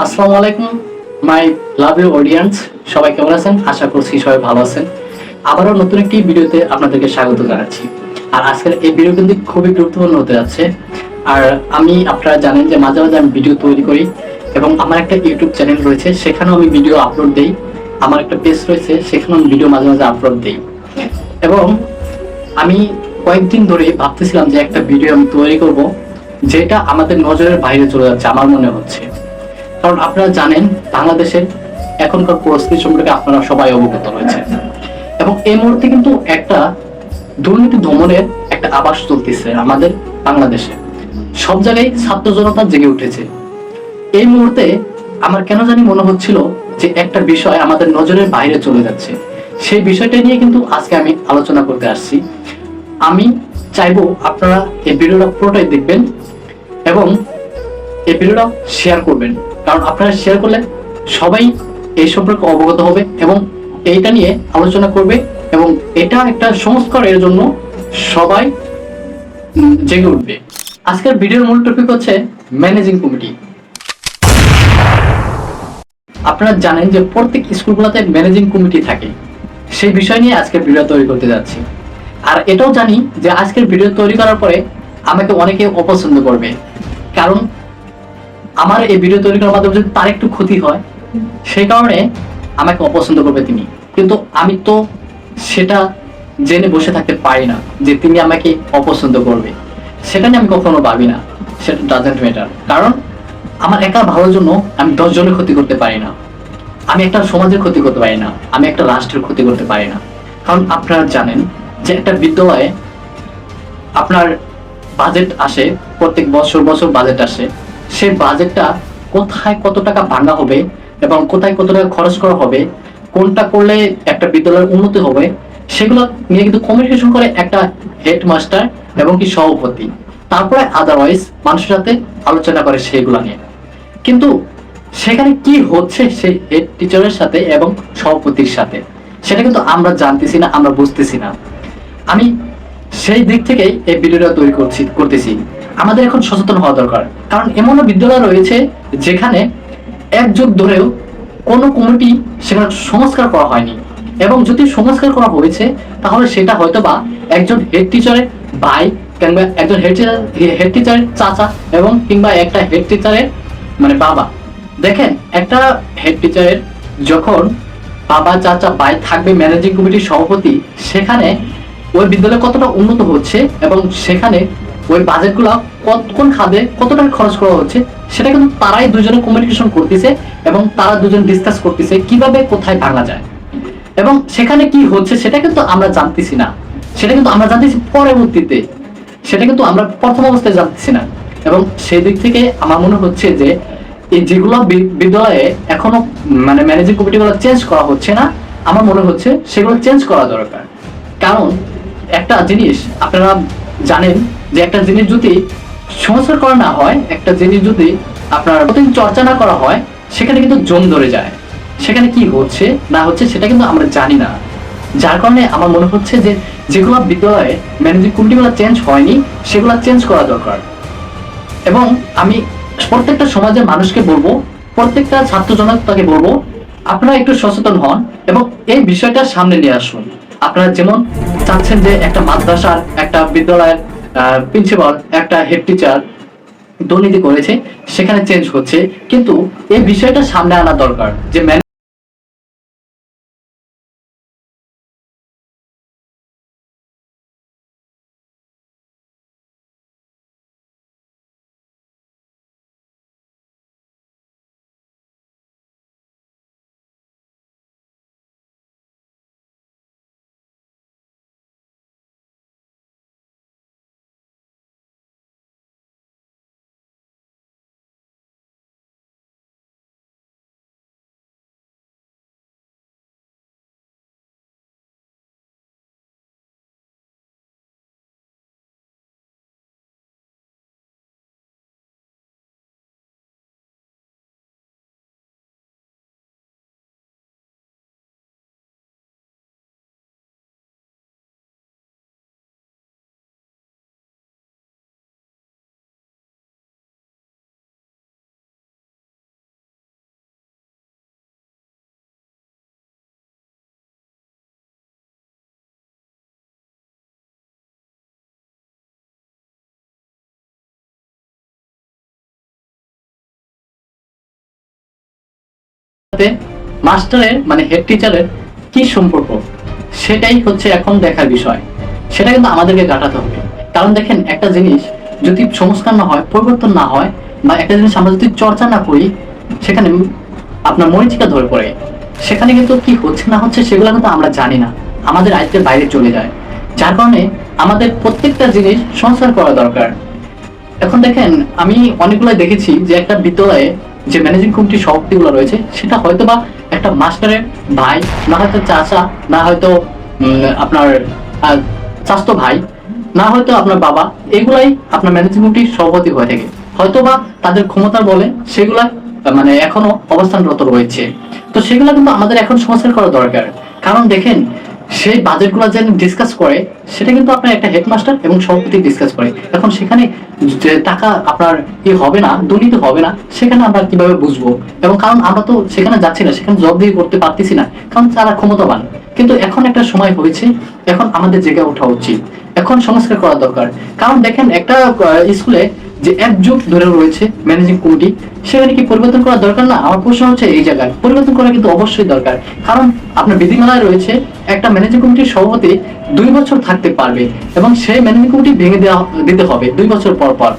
আসসালামু আলাইকুম, মাই love you audience, সবাই কেমন আছেন? আশা করছি সবাই ভালো আছেন। আবারও নতুন একটি ভিডিওতে আপনাদেরকে স্বাগত জানাচ্ছি। আর আজকের এই ভিডিও কিন্তু খুবই গুরুত্বপূর্ণ হতে যাচ্ছে। আর আমি, আপনারা জানেন যে মাঝে মাঝে আমি ভিডিও তৈরি করি এবং আমার একটা ইউটিউব চ্যানেল রয়েছে, সেখানেও আমি ভিডিও আপলোড দিই। আমার একটা পেজ রয়েছে, সেখানেও আমি ভিডিও মাঝে মাঝে আপলোড দিই। এবং আমি কয়েকদিন ধরে ভাবতেছিলাম যে একটা ভিডিও আমি তৈরি করব, যেটা আমাদের নজরের বাইরে চলে যাচ্ছে, আমার মনে হচ্ছে। কারণ আপনারা জানেন, বাংলাদেশের এখনকার পরিস্থিতি সম্পর্কে আপনারা সবাই অবগত রয়েছেন। এবং এই মুহূর্তে কিন্তু একটা দুর্নীতি দমনের একটা আবাস চলতেছে আমাদের বাংলাদেশে। সব জায়গায় ছাত্র জনতা জেগে উঠেছে। এই মুহূর্তে আমার কেন জানি মনে হচ্ছিল যে একটা বিষয় আমাদের নজরের বাইরে চলে যাচ্ছে। সেই বিষয়টা নিয়ে কিন্তু আজকে আমি আলোচনা করতে আসছি। আমি চাইব আপনারা এই ভিডিওটা পুরোটাই দেখবেন এবং এই ভিডিওটা শেয়ার করবেন। কারণ আপনারা শেয়ার করলে সবাই এই সম্পর্কে অবগত হবে এবং এইটা নিয়ে আলোচনা করবে এবং এটা একটা সংস্কারের জন্য সবাই জেগে উঠবে। আজকের ভিডিওর মূল টপিক হচ্ছে ম্যানেজিং কমিটি আপনারা জানেন যে প্রত্যেক স্কুলগুলোতে ম্যানেজিং কমিটি থাকে। সেই বিষয় নিয়ে আজকের ভিডিও তৈরি করতে যাচ্ছি। আর এটাও জানি যে আজকের ভিডিও তৈরি করার পরে আমাকে অনেকে অপছন্দ করবে। কারণ আমার এই ভিডিও তৈরি করার মাধ্যমে যদি তার একটু ক্ষতি হয়, সেই কারণে আমাকে অপছন্দ করবে তিনি। কিন্তু আমি তো সেটা জেনে বসে থাকতে পারি না যে তিনি আমাকে অপছন্দ করবে। সেটা নিয়ে আমি কখনো ভাবি না। সেটা ডাজেন্ট ম্যাটার কারণ আমার একা ভালোর জন্য আমি দশ জনের ক্ষতি করতে পারি না। আমি একটা সমাজের ক্ষতি করতে পারি না। আমি একটা রাষ্ট্রের ক্ষতি করতে পারি না। কারণ আপনারা জানেন যে একটা বিদ্যালয়ে আপনার বাজেট আসে, প্রত্যেক বছর বছর বাজেট আসে। সেই বাজেটটা কোথায় কত টাকা ভাঙা হবে এবং কোথায় কত টাকা খরচ করা হবে, কোনটা করলে একটা বিদ্যালয়ের উন্নতি হবে, সেগুলো নিয়ে কিন্তু কমিউনিকেশন করে একটা হেডমাস্টার এবং কি সভাপতি। তারপরে আদারওয়াইজ মানুষের সাথে আলোচনা করে সেগুলো নিয়ে। কিন্তু সেখানে কি হচ্ছে সেই হেড টিচারের সাথে এবং সভাপতির সাথে, সেটা কিন্তু আমরা জানতেছি না, আমরা বুঝতেছি না। আমি সেই দিক থেকেই এই ভিডিওটা তৈরি করছি, করতেছি। আমাদের এখন সচেতন হওয়া দরকার। কারণ এমনও বিদ্যালয় রয়েছে যেখানে এক যুগ ধরেও কোনো কমিটি সেখানে সংস্কার করা হয়নি। এবং যদি সংস্কার করা হয়েছে, তাহলে সেটা হয়তো বা একজন হেড টিচারের ভাই কিংবা একজন হেড টিচার হেড টিচারের চাচা এবং কিংবা একটা হেড টিচারের মানে বাবা। দেখেন, একটা হেড টিচারের যখন বাবা, চাচা, ভাই থাকবে ম্যানেজিং কমিটির সভাপতি, সেখানে ওই বিদ্যালয় কতটা উন্নত হচ্ছে এবং সেখানে ওই বাজেটগুলো কোন খাদে কত টাকা খরচ করা হচ্ছে, সেটা কিন্তু তারাই দুজনে কমিউনিকেশন করতেছে এবং তারা দুজন ডিসকাস করতেছে কীভাবে কোথায় ভাঙা যায়। এবং সেখানে কি হচ্ছে সেটা কিন্তু আমরা জানতেছি না। সেটা কিন্তু আমরা জানতেছি পরবর্তীতে। সেটা কিন্তু আমরা প্রথম অবস্থায় জানতেছি না। এবং সেই দিক থেকে আমার মনে হচ্ছে যে এই যেগুলো বিদ্যালয়ে এখনও মানে ম্যানেজিং কমিটিগুলো চেঞ্জ করা হচ্ছে না, আমার মনে হচ্ছে সেগুলো চেঞ্জ করা দরকার। কারণ একটা জিনিস আপনারা জানেন যে একটা জিনিস যদি সংস্কার করা না হয়, একটা জিনিস যদি আপনার প্রতিদিন চর্চা না করা হয়, সেখানে কিন্তু জম ধরে যায়। সেখানে কি হচ্ছে, না হচ্ছে, সেটা কিন্তু আমরা জানি না। যার কারণে আমার মনে হচ্ছে যে যেগুলো বিদ্যালয়ে ম্যানেজিং কমিটিগুলো চেঞ্জ হয়নি, সেগুলো চেঞ্জ করা দরকার। এবং আমি প্রত্যেকটা সমাজের মানুষকে বলব, প্রত্যেকটা ছাত্র জনতাকে বলব, আপনারা একটু সচেতন হন এবং এই বিষয়টা সামনে নিয়ে আসুন। আপনারা যেমন চাচ্ছেন যে একটা মাদ্রাসার, একটা বিদ্যালয়ের প্রিন্সিপাল একটা হেড টিচার দুর্নীতি করেছে, সেখানে চেঞ্জ হচ্ছে। কিন্তু এই বিষয়টা সামনে আনা দরকার, যে সাথে মাস্টারের মানে হেড টিচারের কি সম্পর্ক? সেটাই হচ্ছে এখন দেখার বিষয়। সেটা কিন্তু আমাদেরকে কাটাতে হবে। কারণ দেখেন, একটা জিনিস যদি সংস্কার না হয়, পরিবর্তন না হয়, বা একটা জিনিস আমরা যদি চর্চা না করি, সেখানে আপনার মরিচিকা ধরে পড়ে। সেখানে কিন্তু কি হচ্ছে না হচ্ছে সেগুলো কিন্তু আমরা জানি না। আমাদের আয়ত্তের বাইরে চলে যায়। যার কারণে আমাদের প্রত্যেকটা জিনিস সংস্কার করা দরকার। এখন দেখেন, আমি অনেকগুলো দেখেছি যে একটা বিদ্যালয়ে যে ম্যানেজিং কমিটির সভাপতিগুলো রয়েছে, সেটা হয়তো বা একটা মাস্টারের ভাই, না হয়তো চাচা, না হয়তো আপনার চাস্তো ভাই, না হয়তো আপনার বাবা, এগুলাই আপনার ম্যানেজিং কমিটির সভাপতি হয়ে থাকে। হয়তো বা তাদের ক্ষমতার বলে সেগুলা মানে এখনও অবস্থানরত রয়েছে। তো সেগুলো কিন্তু আমাদের এখন সংস্কার করা দরকার। কারণ দেখেন সেই বাজেটগুলো যেন ডিসকাস করে, সেটা কিন্তু আপনার একটা হেডমাস্টার এবং সভাপতি ডিসকাস করে। এখন সেখানে টাকা আপনার ই হবে না, দুর্নীতি হবে না, সেখানে আমরা কীভাবে বুঝব? এবং কারণ আমরা তো সেখানে যাচ্ছি না, সেখানে জব দিয়ে করতে পারতেছি না, কারণ তারা ক্ষমতাবান। কিন্তু এখন একটা সময় হয়েছে, এখন আমাদের জেগে ওঠা উচিত। এখন সংস্কার করা দরকার। কারণ দেখেন, একটা স্কুলে যে এক যুগ ধরে রয়েছে ম্যানেজিং কমিটি সেখানে কি পরিবর্তন করা দরকার? না, আমার প্রশ্ন হচ্ছে এই জায়গায়। পরিবর্তন করা কিন্তু অবশ্যই দরকার। কারণ আপনার বিধিমালায় রয়েছে একটা ম্যানেজিং কমিটির সভাপতি দুই বছর থাকতে পারবে এবং সেই ম্যানেজিং কমিটি ভেঙে দেওয়া, দিতে হবে দুই বছর পর পর।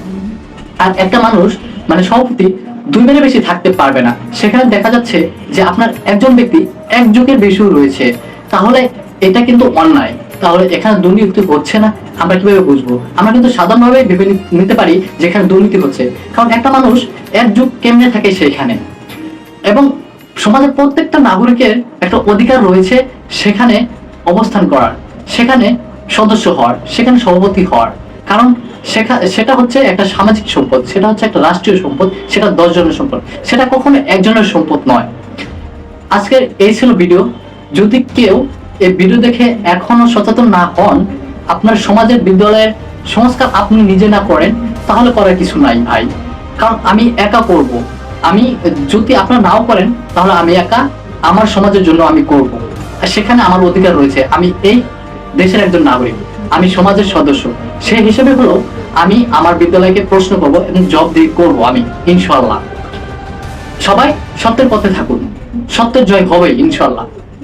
আর একটা মানুষ মানে সভাপতি, দুই দিনের বেশি থাকতে পারবে না। সেখানে দেখা যাচ্ছে যে আপনার একজন ব্যক্তি এক যুগের বেশিও রয়েছে। তাহলে এটা কিন্তু অন্যায়। তাহলে এখানে দুর্নীতি হচ্ছে না? আমরা কীভাবে বুঝব? আমরা কিন্তু সাধারণভাবে ভেবে নিতে পারি যে এখানে দুর্নীতি হচ্ছে। কারণ একটা মানুষ এক যুগ কেমনে থাকে সেইখানে এবং সমাজের প্রত্যেকটা নাগরিকের একটা অধিকার রয়েছে সেখানে অবস্থান করার, সেখানে সদস্য হওয়ার, সেখানে সভাপতি হওয়ার। কারণ সেটা হচ্ছে একটা সামাজিক সম্পদ, সেটা হচ্ছে একটা রাষ্ট্রীয় সম্পদ, সেটা দশ জনের সম্পদ। সেটা কখনো একজনের সম্পদ নয়। আজকের এই ছিল ভিডিও। যদি কেউ এই ভিডিও দেখে এখনও সচেতন না হন, আপনার সমাজের বিদ্যালয়ের সংস্কার আপনি নিজে না করেন, তাহলে করার কিছু নাই ভাই। কারণ আমি একা করব। আমি যদি আপনারা নাও করেন, তাহলে আমি একা আমার সমাজের জন্য আমি করব। আর সেখানে আমার অধিকার রয়েছে। আমি এই দেশের একজন নাগরিক। আমি সমাজের সদস্য। সেই হিসেবে হলো আমি আমার বিদ্যালয়কে প্রশ্ন করব এবং জব দিয়ে করব আমি ইনশাল্লাহ সবাই সত্যের পথে থাকুন। সত্যের জয় হবে ইনশাল্লাহ